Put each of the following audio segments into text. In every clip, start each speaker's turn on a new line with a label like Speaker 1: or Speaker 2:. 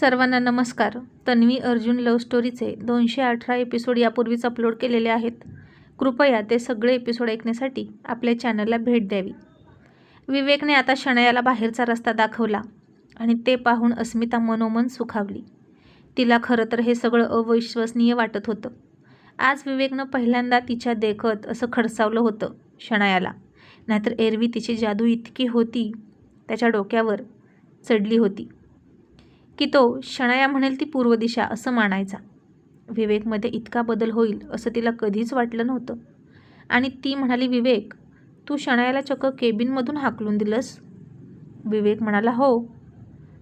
Speaker 1: सर्वांना नमस्कार. तन्वी अर्जुन लव्ह स्टोरीचे दोनशे अठरा एपिसोड यापूर्वीच अपलोड केलेले आहेत. कृपया ते सगळे एपिसोड ऐकण्यासाठी आपल्या चॅनलला भेट द्यावी. विवेकने आता शणयाला बाहेरचा रस्ता दाखवला आणि ते पाहून अस्मिता मनोमन सुखावली. तिला खरं तर हे सगळं अविश्वसनीय वाटत होतं. आज विवेकनं पहिल्यांदा तिच्या देखत असं खडसावलं होतं शणायाला नाहीतर एरवी तिची जादू इतकी होती त्याच्या डोक्यावर चढली होती. की तो शणाया म्हणेल ती पूर्व दिशा असं मानायचा. विवेकमध्ये इतका बदल होईल असं तिला कधीच वाटलं नव्हतं. आणि ती म्हणाली विवेक तू शणायाला चक्क केबिनमधून हाकलून दिलंस. विवेक म्हणाला हो.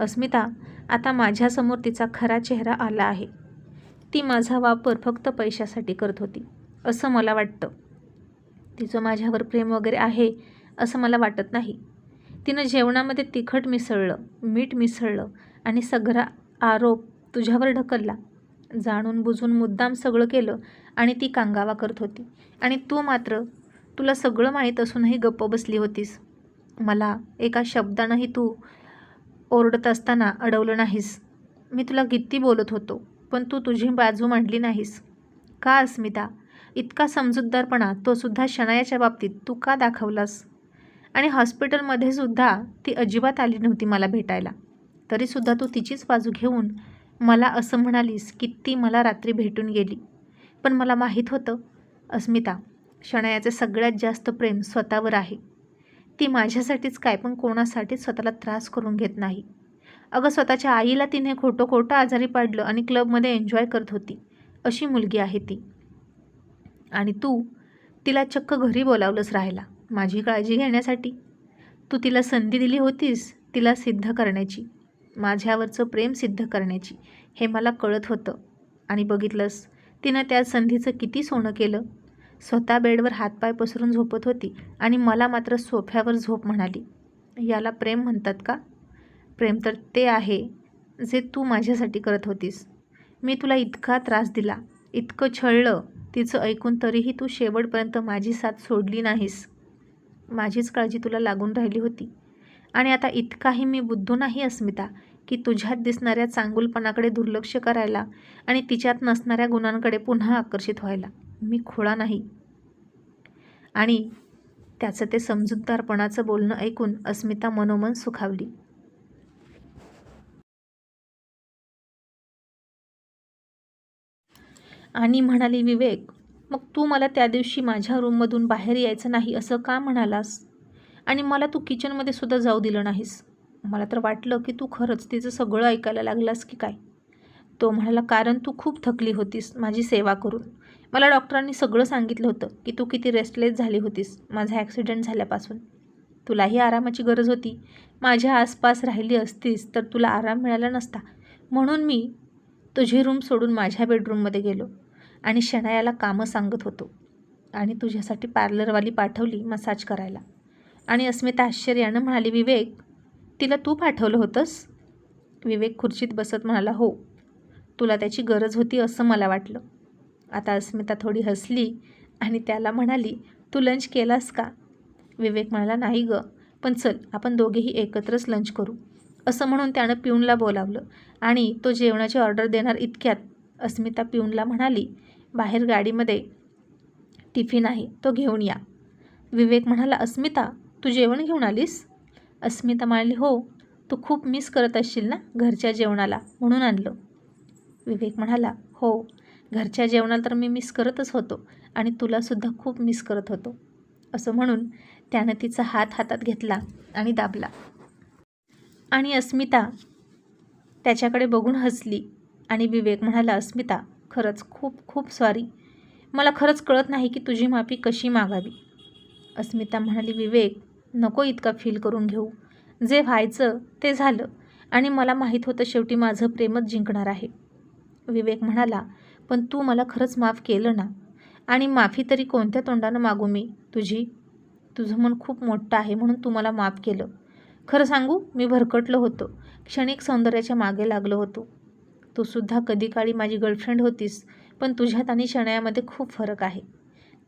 Speaker 1: अस्मिता आता माझ्यासमोर तिचा खरा चेहरा आला आहे. ती माझा वापर फक्त पैशासाठी करत होती असं मला वाटतं. तिचं माझ्यावर प्रेम वगैरे आहे असं मला वाटत नाही. तिनं जेवणामध्ये तिखट मिसळलं मीठ मिसळलं आणि सगळा आरोप तुझ्यावर ढकलला. जाणून बुजून मुद्दाम सगळं केलं आणि ती कांगावा करत होती. आणि तू मात्र तुला सगळं माहीत असूनही गप्प बसली होतीस. मला एका शब्दानंही तू ओरडत असताना अडवलं नाहीस. मी तुला किती बोलत होतो पण तू तुझी बाजू मांडली नाहीस. का अस्मिता इतका समजूतदारपणा तो सुद्धा शनायाच्या बाबतीत तू का दाखवलास? आणि हॉस्पिटलमध्ये सुद्धा ती अजिबात आली नव्हती मला भेटायला. तरीसुद्धा तू तिचीच बाजू घेऊन मला असं म्हणालीस की ती मला रात्री भेटून गेली. पण मला माहीत होतं अस्मिता शणयाचे सगळ्यात जास्त प्रेम स्वतःवर आहे. ती माझ्यासाठीच काय पण कोणासाठीच स्वतःला त्रास करून घेत नाही. अगं स्वतःच्या आईला तिने खोटं खोटं आजारी पाडलं आणि क्लबमध्ये एन्जॉय करत होती अशी मुलगी आहे ती. आणि तू तिला चक्क घरी बोलावलंच राहायला माझी काळजी घेण्यासाठी. तू तिला संधी दिली होतीस तिला सिद्ध करण्याची. माझ्यावरचं प्रेम सिद्ध करण्याची. हे मला कळत होतं. आणि बघितलंस तिनं त्या संधीचं किती सोनं केलं? स्वतः बेडवर हातपाय पसरून झोपत होती आणि मला मात्र सोफ्यावर झोप म्हणाली. याला प्रेम म्हणतात का? प्रेम तर ते आहे जे तू माझ्यासाठी करत होतीस. मी तुला इतका त्रास दिला इतकं छळलं तिचं ऐकून तरीही तू शेवटपर्यंत माझी साथ सोडली नाहीस. माझीच काळजी तुला लागून राहिली होती. आणि आता इतकाही मी बुद्धू नाही अस्मिता की तुझ्यात दिसणाऱ्या चांगुलपणाकडे दुर्लक्ष करायला आणि तिच्यात नसणाऱ्या गुणांकडे पुन्हा आकर्षित व्हायला मी खोळा नाही. आणि त्याचं ते समजूतदारपणाचं बोलणं ऐकून अस्मिता मनोमन सुखावली. आणि म्हणाली विवेक मग तू मला त्या दिवशी माझ्या रूममधून बाहेर यायचं नाही असं का म्हणालास? आणि मला तू किचनमध्ये सुद्धा जाऊ दिलं नाहीस. मला तर वाटलं की तू खरंच तिचं सगळं ऐकायला लागलास की काय? तो म्हणाला कारण तू खूप थकली होतीस माझी सेवा करून. मला डॉक्टरांनी सगळं सांगितलं होतं की तू किती रेस्टलेस झाली होतीस माझा ॲक्सिडेंट झाल्यापासून. तुलाही आरामाची गरज होती. माझ्या आसपास राहिली असतीस तर तुला आराम मिळाला नसता. म्हणून मी तुझी रूम सोडून माझ्या बेडरूममध्ये गेलो आणि शनायाला कामं सांगत होतो आणि तुझ्यासाठी पार्लरवाली पाठवली मसाज करायला. आणि अस्मिता आश्चर्यानं म्हणाली विवेक तिला तू पाठवलं होतंस? विवेक खुर्चीत बसत म्हणाला हो तुला त्याची गरज होती असं मला वाटलं. आता अस्मिता थोडी हसली आणि त्याला म्हणाली तू लंच केलास का? विवेक म्हणाला नाही गं पण चल आपण दोघेही एकत्रच लंच करू. असं म्हणून त्यानं पिऊनला बोलावलं आणि तो जेवणाची ऑर्डर देणार इतक्यात अस्मिता पिऊनला म्हणाली बाहेर गाडीमध्ये टिफिन आहे तो घेऊन या. विवेक म्हणाला अस्मिता तू जेवण घेऊन आलीस? अस्मिता म्हणाली हो तू खूप मिस करत असशील ना घरच्या जेवणाला म्हणून आणलं. विवेक म्हणाला हो घरच्या जेवणाला तर मी मिस करतच होतो आणि तुलासुद्धा खूप मिस करत होतो असं म्हणून त्यानं तिचा हात हातात घेतला आणि दाबला. आणि अस्मिता त्याच्याकडे बघून हसली आणि विवेक म्हणाला अस्मिता खरंच खूप खूप सॉरी मला खरंच कळत नाही की तुझी माफी कशी मागावी. अस्मिता म्हणाली विवेक नको इतका फील करून घेऊ. जे व्हायचं ते झालं आणि मला माहीत होतं शेवटी माझं प्रेमच जिंकणार आहे. विवेक म्हणाला पण तू मला खरंच माफ केलं ना? आणि माफी तरी कोणत्या तोंडानं मागू मी? तुझी? तुझं मन खूप मोठं आहे म्हणून तू मला माफ केलं. खरं सांगू मी भरकटलो होतो. क्षणिक सौंदर्याच्या मागे लागलो होतो. तू सुद्धा कधी काळी माझी गर्लफ्रेंड होतीस पण तुझ्यात आणि शणयामध्ये खूप फरक आहे.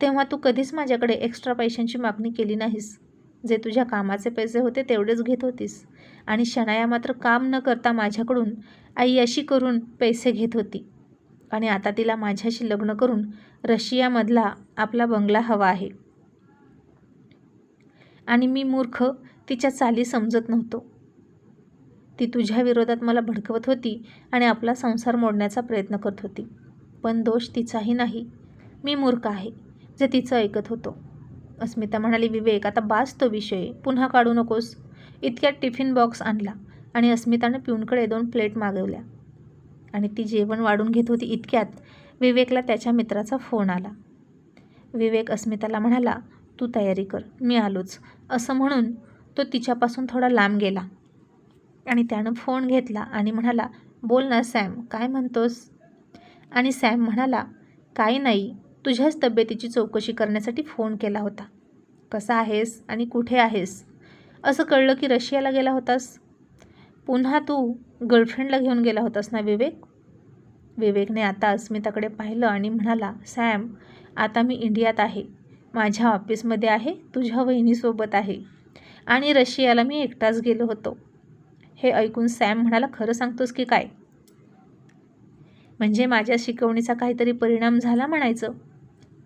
Speaker 1: तेव्हा तू कधीच माझ्याकडे एक्स्ट्रा पैशांची मागणी केली नाहीस. जे तुझ्या कामाचे पैसे होते तेवढेच घेत होतीस. आणि शनाया मात्र काम न करता माझ्याकडून आई अशी करून पैसे घेत होती. आणि आता तिला माझ्याशी लग्न करून रशियामधला आपला बंगला हवा आहे. आणि मी मूर्ख तिच्या चाली समजत नव्हतो. ती तुझ्या विरोधात मला भडकवत होती आणि आपला संसार मोडण्याचा प्रयत्न करत होती. पण दोष तिचाही नाही. मी मूर्ख आहे जे तिचं ऐकत होतो. अस्मिता म्हणाली विवेक आता बास तो विषय. पुन्हा काढू नकोस. इतक्यात टिफिन बॉक्स आणला आणि अस्मितानं पिऊनकडे दोन प्लेट मागवल्या. आणि ती जेवण वाढून घेत होती इतक्यात विवेकला त्याच्या मित्राचा फोन आला. विवेक अस्मिताला म्हणाला तू तयारी कर मी आलोच. असं म्हणून तो तिच्यापासून थोडा लांब गेला. आणि त्यानं फोन घेतला आणि म्हणाला बोल ना सॅम काय म्हणतोस? आणि सॅम म्हणाला काय नाही तुझ्याच तब्येतीची चौकशी करण्यासाठी फोन केला होता. कसा आहेस आणि कुठे आहेस? असं कळलं की रशियाला गेला होतास? पुन्हा तू गर्लफ्रेंडला घेऊन गेला होतास ना विवेक? विवेकने आता अस्मिताकडे पाहिलं आणि म्हणाला सॅम आता मी इंडियात आहे. माझ्या ऑफिसमध्ये आहे तुझ्या वहिनीसोबत आहे. आणि रशियाला मी एकटाच गेलो होतो. हे ऐकून सॅम म्हणाला खरं सांगतोस की काय? म्हणजे माझ्या शिकवणीचा काहीतरी परिणाम झाला म्हणायचं.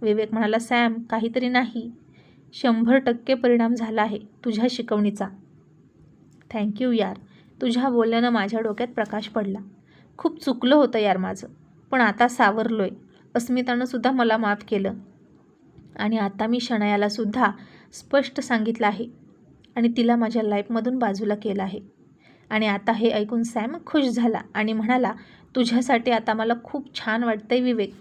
Speaker 1: विवेक म्हणाला सॅम काहीतरी नाही. शंभर टक्के परिणाम झाला आहे तुझ्या शिकवणीचा. थँक्यू यार. तुझ्या बोलण्यानं माझ्या डोक्यात प्रकाश पडला. खूप चुकलं होतं यार माझं पण आता सावरलोय. अस्मितानं सुद्धा मला माफ केलं. आणि आता मी शनायालासुद्धा स्पष्ट सांगितलं आहे आणि तिला माझ्या लाईफमधून बाजूला केलं आहे. आणि आता हे ऐकून सॅम खुश झाला आणि म्हणाला तुझ्यासाठी आता मला खूप छान वाटतंय विवेक.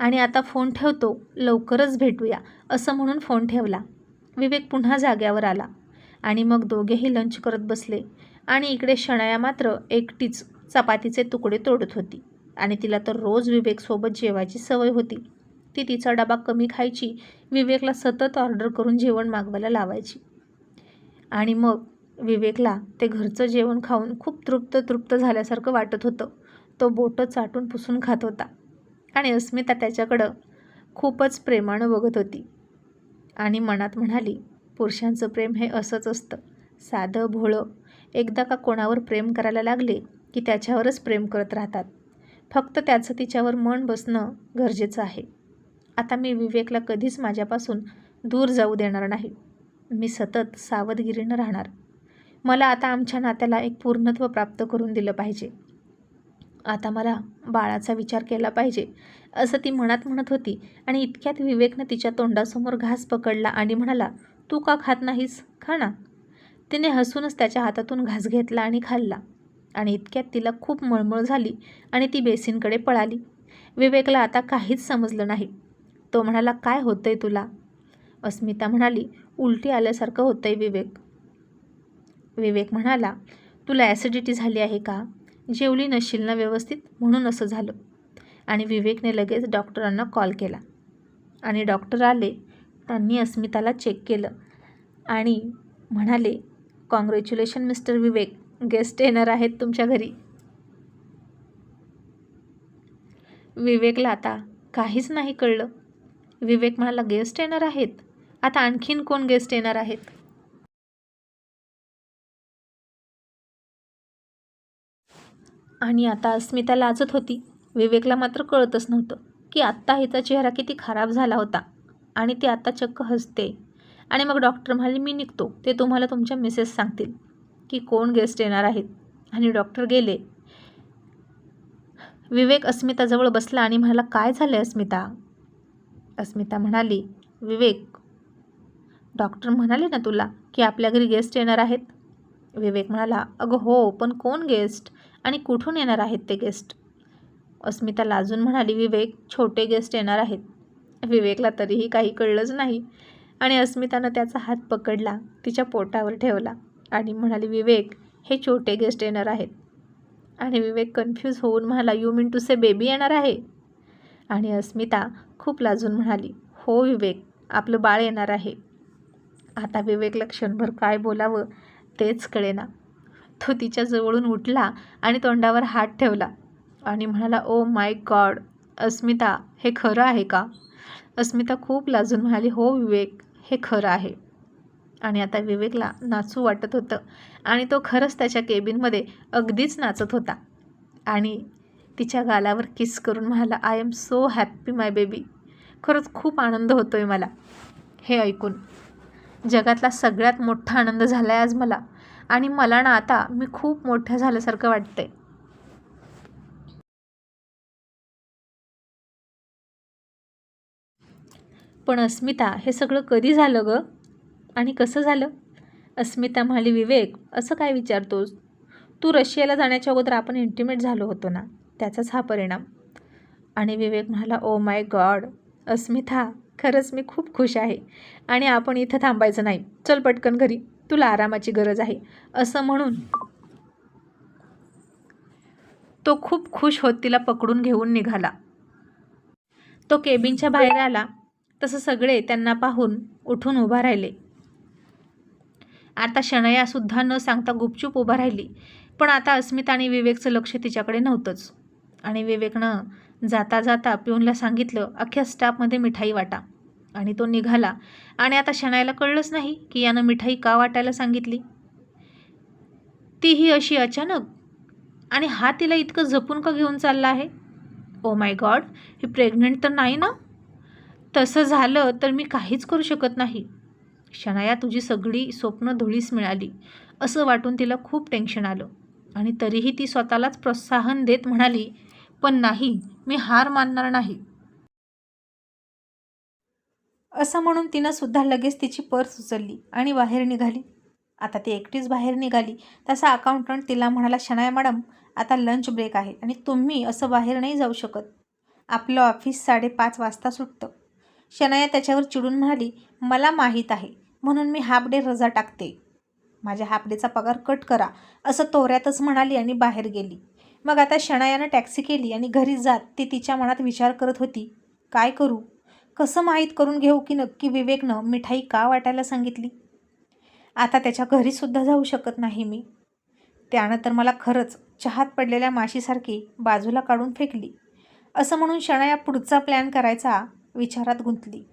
Speaker 1: आणि आता फोन ठेवतो लवकरच भेटूया असं म्हणून फोन ठेवला. विवेक पुन्हा जाग्यावर आला आणि मग दोघेही लंच करत बसले आणि इकडे शणाया मात्र एकटीच चपातीचे तुकडे तोडत होती आणि तिला तर रोज विवेकसोबत जेवायची सवय होती. ती तिचा डबा कमी खायची विवेकला सतत ऑर्डर करून जेवण मागवायला लावायची. आणि मग विवेकला ते घरचं जेवण खाऊन खूप तृप्त तृप्त झाल्यासारखं वाटत होतं. तो बोटं चाटून पुसून खात होता. आणि अस्मिता त्याच्याकडं खूपच प्रेमानं बघत होती. आणि मनात म्हणाली पुरुषांचं प्रेम हे असंच असतं. साधं भोळं. एकदा का कोणावर प्रेम करायला लागले की त्याच्यावरच प्रेम करत राहतात. फक्त त्याचं तिच्यावर मन बसणं गरजेचं आहे. आता मी विवेकला कधीच माझ्यापासून दूर जाऊ देणार नाही. मी सतत सावधगिरीनं राहणार. मला आता आमच्या नात्याला एक पूर्णत्व प्राप्त करून दिलं पाहिजे. आता मला बाळाचा विचार केला पाहिजे असं ती मनात म्हणत होती. आणि इतक्यात विवेकनं तिच्या तोंडासमोर घास पकडला आणि म्हणाला तू का खात नाहीस? खा ना. तिने हसूनच त्याच्या हातातून घास घेतला आणि खाल्ला. आणि इतक्यात तिला खूप मळमळ झाली आणि ती बेसिनकडे पळाली. विवेकला आता काहीच समजलं नाही. तो म्हणाला काय होतंय तुला? अस्मिता म्हणाली उलटी आल्यासारखं होतंय विवेक. विवेक म्हणाला तुला ॲसिडिटी झाली आहे का? जेवली नशील ना व्यवस्थित? म्हणून असं झालं. आणि विवेकने लगेच डॉक्टरांना कॉल केला. आणि डॉक्टर आले. त्यांनी अस्मिताला चेक केलं. आणि म्हणाले कॉंग्रॅच्युलेशन मिस्टर विवेक. गेस्ट येणार आहेत तुमच्या घरी. विवेकला आता काहीच नाही कळलं. विवेक म्हणाला गेस्ट येणार आहेत? आता आणखीन कोण गेस्ट येणार आहेत? आणि आता अस्मिता लाजत होती. विवेकला मात्र कळतच नव्हतं की आत्ता हिचा चेहरा किती खराब झाला होता आणि ती आत्ता चक्क हसते. आणि मग डॉक्टर म्हणाले मी निघतो. ते तुम्हाला तुमच्या मिसेस सांगतील की कोण गेस्ट येणार आहेत. आणि डॉक्टर गेले. विवेक अस्मिताजवळ बसला आणि म्हणाला काय झालं अस्मिता? अस्मिता म्हणाली विवेक डॉक्टर म्हणाले ना तुला की आपल्या घरी गेस्ट येणार आहेत? विवेक म्हणाला अगं हो पण कोण गेस्ट? आणि कुठून येणार आहेत ते गेस्ट अस्मिता लाजून म्हणाली विवेक छोटे गेस्ट येणार आहेत. विवेकला तरीही काही कळलंच नाही आणि अस्मितानं त्याचा हात पकडला तिच्या पोटावर ठेवला आणि म्हणाली विवेक हे छोटे गेस्ट येणार आहेत. आणि विवेक कन्फ्यूज होऊन म्हणाला you mean to say baby येणार आहे? आणि अस्मिता खूप लाजून म्हणाली हो विवेक आपलं बाळ येणार आहे. आता विवेकला क्षणभर काय बोलावं तेच कळेना. तो तिच्या जवळून उठला आणि तोंडावर हात ठेवला आणि म्हणाला ओ माय गॉड अस्मिता हे खरं आहे का? अस्मिता खूप लाजून म्हणाली हो विवेक हे खरं आहे. आणि आता विवेकला नाचू वाटत होतं आणि तो खरंच त्याच्या केबिनमध्ये अगदीच नाचत होता. आणि तिच्या गालावर किस करून म्हणाला I am so happy my baby खरंच खूप आनंद होतो आहे मला हे ऐकून. जगातला सगळ्यात मोठा आनंद झाला आहे आज मला. आणि मला ना आता मी खूप मोठं झाल्यासारखं वाटतंय. पण अस्मिता हे सगळं कधी झालं ग? आणि कसं झालं? अस्मिता म्हणाली विवेक असं काय विचारतोस? तू रशियाला जाण्याच्या अगोदर आपण इंटिमेट झालो होतो ना? त्याचाच हा परिणाम. आणि विवेक म्हणाला ओ माय गॉड अस्मिता खरंच मी खूप खुश आहे. आणि आपण इथं थांबायचं नाही. चल पटकन घरी. तुला आरामाची गरज आहे. असं म्हणून तो खूप खुश होत तिला पकडून घेऊन निघाला. तो केबिनच्या बाहेर आला. तसं सगळे त्यांना पाहून उठून उभा राहिले. आता शनयासुद्धा न सांगता गुपचूप उभा राहिली. पण आता अस्मिता आणि विवेकचं लक्ष तिच्याकडे नव्हतंच. आणि विवेकनं जाता जाता पिऊनला सांगितलं अख्ख्या स्टाफमध्ये मिठाई वाटा. आणि तो निघाला. आणि आता शनायला कळलंच नाही की यानं मिठाई का वाटायला सांगितली. तीही अशी अचानक. आणि हा तिला इतकं जपून का घेऊन चालला आहे? Oh my God he pregnant तर नाही ना? तसं झालं तर मी काहीच करू शकत नाही. शनाया तुझी सगळी स्वप्न धुळीस मिळाली. असं वाटून तिला खूप टेन्शन आलं. आणि तरीही ती स्वतःलाच प्रोत्साहन देत म्हणाली पण नाही मी हार मानणार नाही. असं म्हणून तिनं सुद्धा लगेच तिची पर्स उचलली आणि बाहेर निघाली. आता ती एकटीच बाहेर निघाली. तसा अकाउंटंट तिला म्हणाला शनाया मॅडम आता लंच ब्रेक आहे आणि तुम्ही असं बाहेर नाही जाऊ शकत. आपलं ऑफिस साडेपाच वाजता सुटतं. शनाया त्याच्यावर चिडून म्हणाली मला माहीत आहे म्हणून मी हाफ डे रजा टाकते. माझ्या हाफ डेचा पगार कट करा असं तोऱ्यातच म्हणाली आणि बाहेर गेली. मग आता शणायानं टॅक्सी केली आणि घरी जात ती तिच्या मनात विचार करत होती काय करू? कसं माहीत करून घेऊ की नक्की विवेकनं मिठाई का वाटायला सांगितली? आता त्याच्या घरीसुद्धा जाऊ शकत नाही मी. त्यानं तर मला खरंच चहात पडलेल्या माशीसारखी बाजूला काढून फेकली. असं म्हणून शनाया पुढचा प्लॅन करायचा विचारात गुंतली.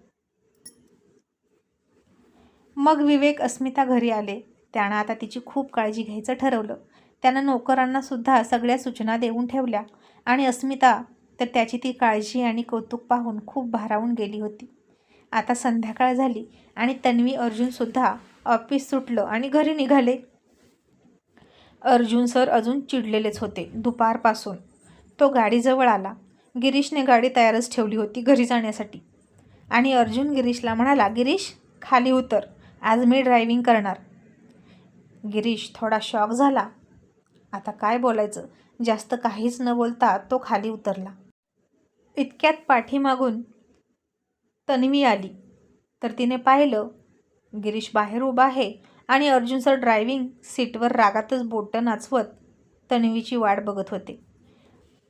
Speaker 1: मग विवेक अस्मिता घरी आले. त्यानं आता तिची खूप काळजी घ्यायचं ठरवलं. त्यानं नोकरांना सुद्धा सगळ्या सूचना देऊन ठेवल्या. आणि अस्मिता तर त्याची ती काळजी आणि कौतुक पाहून खूप भारावून गेली होती. आता संध्याकाळ झाली आणि तन्वी अर्जुनसुद्धा ऑफिस सुटलं आणि घरी निघाले. अर्जुन सर अजून चिडलेलेच होते दुपारपासून. तो गाडीजवळ आला. गिरीशने गाडी तयारच ठेवली होती घरी जाण्यासाठी. आणि अर्जुन गिरीशला म्हणाला गिरीश खाली उतर. आज मी ड्रायव्हिंग करणार. गिरीश थोडा शॉक झाला. आता काय बोलायचं? जास्त काहीच न बोलता तो खाली उतरला. इतक्यात पाठीमागून तन्वी आली. तर तिने पाहिलं गिरीश बाहेर उभा आहे आणि अर्जुन सर ड्रायव्हिंग सीटवर रागातच बोटं नाचवत तन्वीची वाट बघत होते.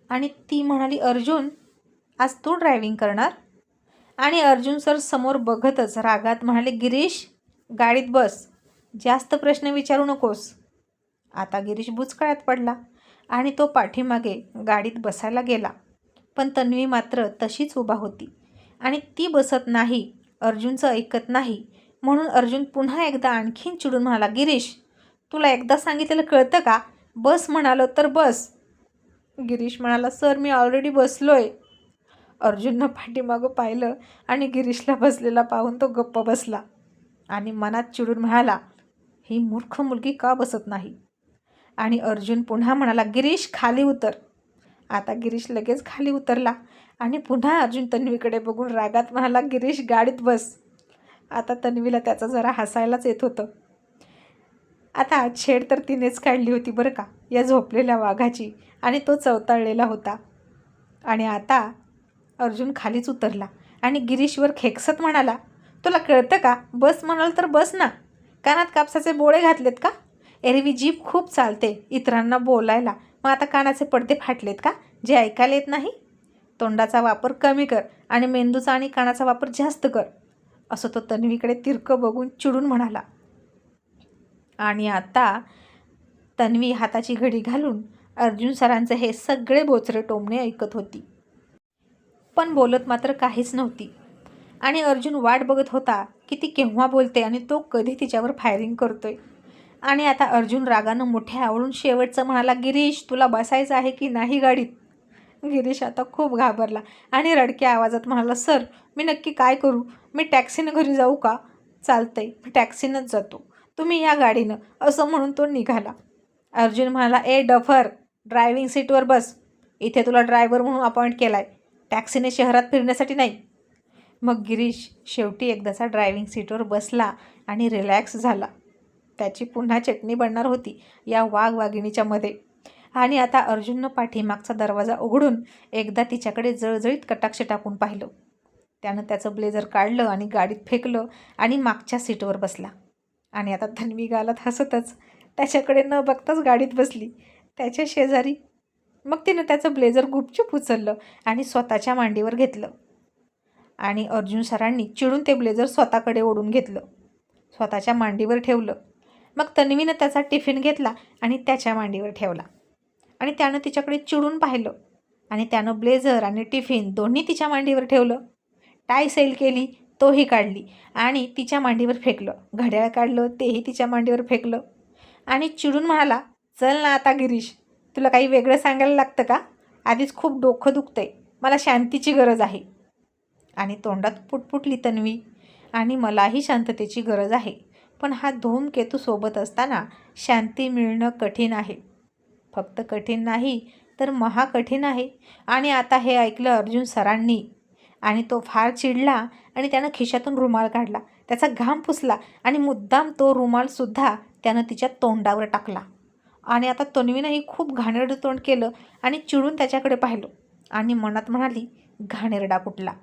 Speaker 1: आणि ती म्हणाली अर्जुन आज तू ड्रायव्हिंग करणार? आणि अर्जुन सर समोर बघतच रागात म्हणाले गिरीश गाडीत बस. जास्त प्रश्न विचारू नकोस. आता गिरीश बुचकाळ्यात पडला आणि तो पाठीमागे गाडीत बसायला गेला. पण तन्वी मात्र तशीच उभा होती. आणि ती बसत नाही अर्जुनचं ऐकत नाही. म्हणून अर्जुन पुन्हा एकदा आणखीन चिडून म्हणाला गिरीश तुला एकदा सांगितलेलं कळतं का? बस म्हणालो तर बस. गिरीश म्हणाला सर मी ऑलरेडी बसलो आहे अर्जुननं पाठीमागं पाहिलं आणि गिरीशला बसलेला पाहून तो गप्प बसला आणि मनात चिडून म्हणाला ही मूर्ख मुलगी का बसत नाही? आणि अर्जुन पुन्हा म्हणाला गिरीश खाली उतर. आता गिरीश लगेच खाली उतरला आणि पुन्हा अर्जुन तन्वीकडे बघून रागात म्हणाला गिरीश गाडीत बस. आता तन्वीला त्याचं जरा हसायलाच येत होतं. आता छेड तर तिनेच काढली होती बरं का या झोपलेल्या वाघाची आणि तो चवताळलेला होता. आणि आता अर्जुन खालीच उतरला आणि गिरीशवर खेकसत म्हणाला तुला कळतं का बस म्हणाल तर बस ना. कानात कापसाचे बोळे घातलेत का? एरवी जीप खूप चालते इतरांना बोलायला. मग आता कानाचे पडदे फाटलेत का? जे ऐकायला येत नाही? तोंडाचा वापर कमी कर आणि मेंदूचा आणि कानाचा वापर जास्त कर असं तो तन्वीकडे तिरकं बघून चिडून म्हणाला. आणि आता तन्वी हाताची घडी घालून अर्जुन सरांचे हे सगळे बोचरे टोमणे ऐकत होती. पण बोलत मात्र काहीच नव्हती. आणि अर्जुन वाट बघत होता की ती केव्हा बोलते आणि तो कधी तिच्यावर फायरिंग करतोय. आणि आता अर्जुन रागानं मोठ्या आवडून शेवटचं म्हणाला गिरीश तुला बसायचं आहे की नाही गाडीत? गिरीश आता खूप घाबरला आणि रडक्या आवाजात म्हणाला सर मी नक्की काय करू? मी टॅक्सीनं घरी जाऊ का? चालतंय मी टॅक्सीनंच जातो. तुम्ही या गाडीनं. असं म्हणून तो निघाला. अर्जुन म्हणाला ए डफर ड्रायव्हिंग सीटवर बस. इथे तुला ड्रायव्हर म्हणून अपॉइंट केला आहे टॅक्सीने शहरात फिरण्यासाठी नाही. मग गिरीश शेवटी एकदाचा ड्रायव्हिंग सीटवर बसला आणि रिलॅक्स झाला. त्याची पुन्हा चटणी बनणार होती या वाघ वाघिणीच्या मध्ये. आणि आता अर्जुननं पाठीमागचा दरवाजा उघडून एकदा तिच्याकडे जळजळीत कटाक्ष टाकून पाहिलं. त्यानं त्याचं ब्लेझर काढलं आणि गाडीत फेकलं आणि मागच्या सीटवर बसला. आणि आता धनवी गालात हसतच. त्याच्याकडे न बघताच गाडीत बसली. त्याच्या शेजारी. मग तिनं त्याचं ब्लेझर गुपचूप उचललं आणि स्वतःच्या मांडीवर घेतलं. आणि अर्जुन सरांनी चिडून ते ब्लेझर स्वतःकडे ओढून घेतलं. स्वतःच्या मांडीवर ठेवलं. मग तन्वीनं त्याचा टिफिन घेतला आणि त्याच्या मांडीवर ठेवला. आणि त्यानं तिच्याकडे चिडून पाहिलं. आणि त्यानं ब्लेझर आणि टिफिन दोन्ही तिच्या मांडीवर ठेवलं. टाय सेल केली तोही काढली आणि तिच्या मांडीवर फेकलं. घड्याळ काढलं तेही तिच्या मांडीवर फेकलं. आणि चिडून म्हणाला चल ना आता गिरीश तुला काही वेगळं सांगायला लागतं का? आधीच खूप डोकं दुखतंय. मला शांतीची गरज आहे. आणि तोंडात पुटपुटली तन्वी आणि मलाही शांततेची गरज आहे. पण हा धूमकेतू सोबत असताना शांती मिळणं कठीण आहे. फक्त कठीण नाही तर महाकठीण आहे. आणि आता हे ऐकलं अर्जुन सरांनी. आणि तो फार चिडला आणि त्यानं खिशातून रुमाल काढला. त्याचा घाम पुसला आणि मुद्दाम तो रुमालसुद्धा त्यानं तिच्या तोंडावर टाकला. आणि आता तन्वीनंही खूप घाणेरडं तोंड केलं आणि चिडून त्याच्याकडे पाहिलं. आणि मनात म्हणाली घाणेरडा कुठला?